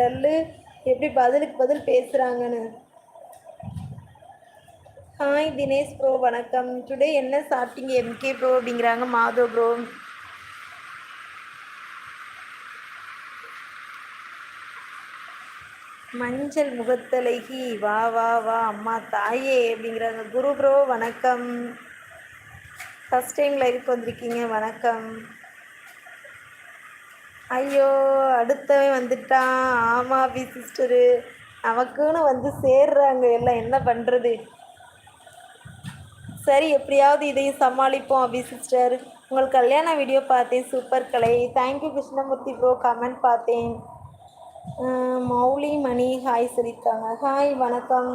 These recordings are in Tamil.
டல்லு எப்படி பதிலுக்கு பதில் பேசுகிறாங்கன்னு ஹாய் தினேஷ் ப்ரோ வணக்கம். டுடே என்ன சாப்பிட்டீங்க எம்கே ப்ரோ அப்படிங்கிறாங்க மாதவ் ப்ரோ மஞ்சள் முகத்தழகி வா வா வா அம்மா தாயே அப்படிங்கிறாங்க. குரு ப்ரோ வணக்கம். ஃபஸ்ட் டைம் லைவுக்கு வந்திருக்கீங்க வணக்கம். ஐயோ அடுத்தவன் வந்துட்டான். ஆமாம் அபி சிஸ்டரு நமக்குன்னு வந்து சேர்றாங்க. எல்லாம் என்ன பண்ணுறது சரி எப்படியாவது இதையும் சமாளிப்போம் அபி சிஸ்டர் உங்கள் கல்யாண வீடியோ பார்த்தேன். Super Kalai. Thank you Krishnamurthy bro comment பார்த்தேன். மௌலி மணி ஹாய் சொல்லியிருக்காங்க ஹாய் வணக்கம்.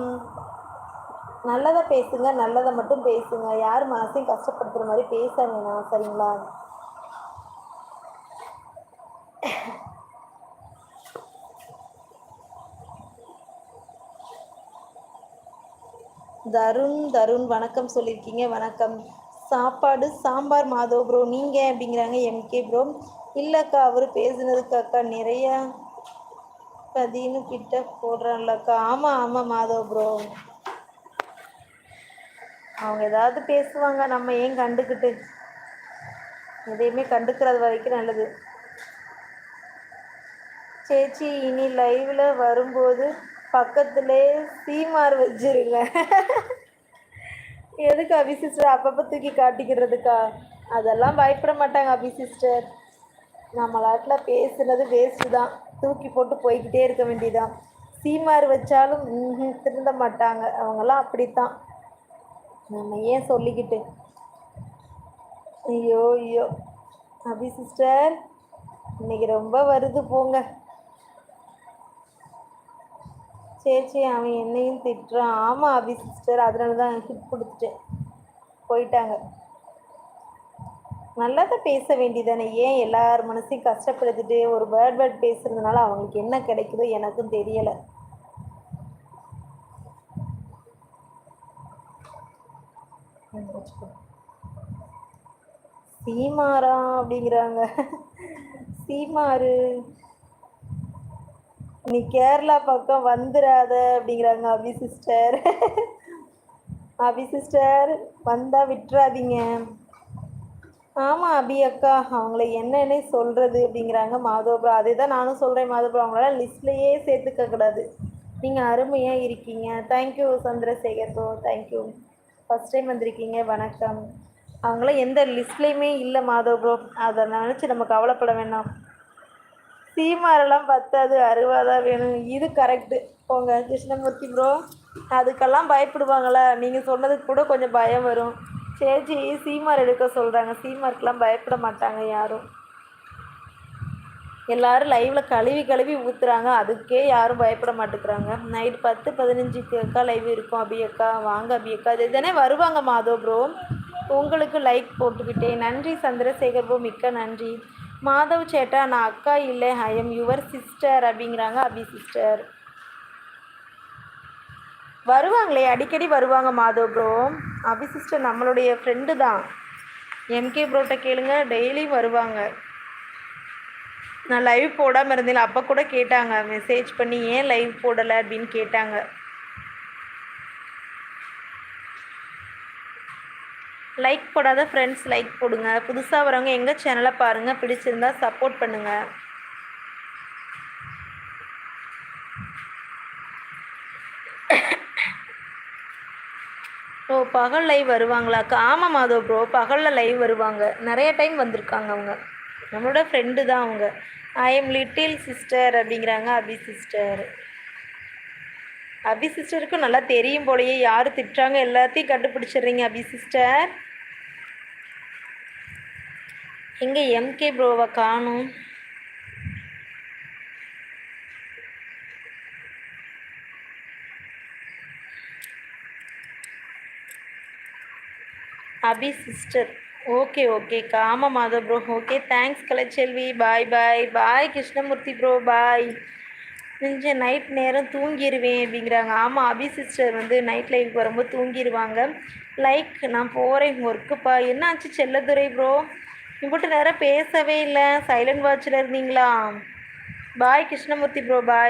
நல்லதை பேசுங்க நல்லதை மட்டும் பேசுங்க. யார் மனசையும் கஷ்டப்படுத்துகிற மாதிரி பேச வேணாம் சரிங்களா? தருண் தருண் வணக்கம் சொல்லியிருக்கீங்க. வணக்கம். சாப்பாடு சாம்பார் மாதவ் ப்ரோ நீங்கள் அப்படிங்கிறாங்க எம்கே ப்ரோ இல்லைக்கா அவர் பேசுனதுக்கு அக்கா நிறையா பதினு கிட்ட போடுறான்லக்கா. ஆமாம் ஆமாம் மாதவ் ப்ரோ அவங்க ஏதாவது பேசுவாங்க. நம்ம ஏன் கண்டுக்கிட்டு? எதையுமே கண்டுக்கிறது வரைக்கும் நல்லது. சேச்சி இனி லைவில் வரும்போது பக்கத்திலே சீமார் வச்சிருங்க. எதுக்கு அபி சிஸ்டர் அப்பப்போ தூக்கி காட்டிக்கிறதுக்கா? அதெல்லாம் பயப்பட மாட்டாங்க அபி சிஸ்டர் நம்ம நாட்டில் பேசுனது வேஸ்ட்டு தான். தூக்கி போட்டு போய்கிட்டே இருக்க வேண்டியதான் சீமார் வச்சாலும் திருந்த மாட்டாங்க. அவங்கெல்லாம் அப்படித்தான். நம்ம ஏன் சொல்லிக்கிட்டு? ஐயோ ஐயோ. அபி சிஸ்டர் இன்னைக்கு ரொம்ப வருது போங்க. சரி சரி அவன் என்னையும் திட்டுறான் ஆமாம் அபி சிஸ்டர் அதனால தான் ஹிட் கொடுத்துட்டேன். போயிட்டாங்க. தான் பேச வேண்டியதானே ஏன் எல்லார் மனசையும் கஷ்டப்படுத்திட்டு ஒரு பேர்ட் பேர்ட் பேசுறதுனால அவங்களுக்கு என்ன கிடைக்குதோ எனக்கும் தெரியலை. சீமாரா அப்படிங்கிறாங்க. சீமாரு. நீ கேரளா பக்கம் வந்துடாத அப்படிங்கிறாங்க அபி சிஸ்டர் அபி சிஸ்டர் வந்தா விட்டுறாதீங்க. ஆமாம் அபி அக்கா அவங்கள என்னென்ன சொல்கிறது அப்படிங்கிறாங்க மாதவபுரா அதே தான் நானும் சொல்கிறேன் மாதவபுரா அவங்களால லிஸ்ட்லயே சேர்த்துக்க கூடாது. நீங்கள் அருமையாக இருக்கீங்க. Thank you Chandrasekhar bro thank you first time வந்திருக்கீங்க வணக்கம். அவங்களாம் எந்த லிஸ்ட்லேயுமே இல்லை மாதவ் ப்ரோ அதை நினச்சி நம்ம கவலைப்பட வேண்டாம் சீமாரெல்லாம் பத்தாது அருவாதான் வேணும். இது கரெக்டு போங்க கிருஷ்ணமூர்த்தி ப்ரோ அதுக்கெல்லாம் பயப்படுவாங்களா நீங்கள் சொன்னதுக்கு கூட கொஞ்சம் பயம் வரும். சேஜி சீமார் எடுக்க சொல்கிறாங்க சீமார்க்கெலாம் பயப்பட மாட்டாங்க யாரும். எல்லாரும் லைவ்ல கழுவி கழுவி ஊத்துறாங்க. அதுக்கே யாரும் பயப்பட மாட்டேங்கிறாங்க. நைட் பத்து பதினஞ்சுக்கு அக்கா லைவ் இருக்கும் அபி அக்கா. வாங்க அபி அக்கா. அது தானே வருவாங்க மாதோ ப்ரோ உங்களுக்கு லைக் போட்டுக்கிட்டேன். நன்றி சந்திரசேகர் ப்ரோ மிக்க நன்றி. மாதவ் சேட்டா நான் அக்கா இல்லை ஐ எம் யுவர் சிஸ்டர் அப்படிங்கிறாங்க அபி சிஸ்டர் வருவாங்களே அடிக்கடி வருவாங்க மாதவ் ப்ரோ அபி சிஸ்டர் நம்மளுடைய ஃப்ரெண்டு தான். எம்கே ப்ரோட்ட கேளுங்க டெய்லியும் வருவாங்க. நான் லைவ் போடாமல் இருந்தேன் அப்போ கூட கேட்டாங்க மெசேஜ் பண்ணி ஏன் லைவ் போடலை அப்படின்னு கேட்டாங்க. லைக் போடாத ஃப்ரெண்ட்ஸ் லைக் போடுங்க. புதுசாக வரவங்க எங்கள் சேனலை பாருங்கள் பிடிச்சிருந்தா சப்போர்ட் பண்ணுங்கள் ஓ பகல் லைவ் வருவாங்களாக்கா ஆமாம் மாதவ் ப்ரோ பகலில் லைவ் வருவாங்க. நிறைய டைம் வந்திருக்காங்க அவங்க. நம்மளோட ஃப்ரெண்டு தான் அவங்க. ஐ எம் லிட்டில் சிஸ்டர் அப்படிங்கிறாங்க அபி சிஸ்டர் அபி சிஸ்டருக்கும் நல்லா தெரியும் போலயே. யார் திட்டுறாங்க எல்லாத்தையும் கண்டுபிடிச்சிடுறீங்க அபி சிஸ்டர் எங்கே எம்கே ப்ரோவை காணும். அபி சிஸ்டர் ஓகே ஓகேக்கா ஆமாம் Madhav bro okay thanks Kalaiselvi. Bye bye bye Krishnamurthy bro bye கொஞ்சம் நைட் நேரம் தூங்கிடுவேன் அப்படிங்கிறாங்க. ஆமாம் அபி சிஸ்டர் வந்து நைட் லைஃப் வரும்போது தூங்கிடுவாங்க லைக் நான் போகிறேன் ஒர்க்குப்பா என்னாச்சு செல்லதுரை ப்ரோ இவ்வளோ நேரம் பேசவே இல்லை. சைலண்ட் வாட்சில் இருந்தீங்களா? பாய் கிருஷ்ணமூர்த்தி ப்ரோ பாய்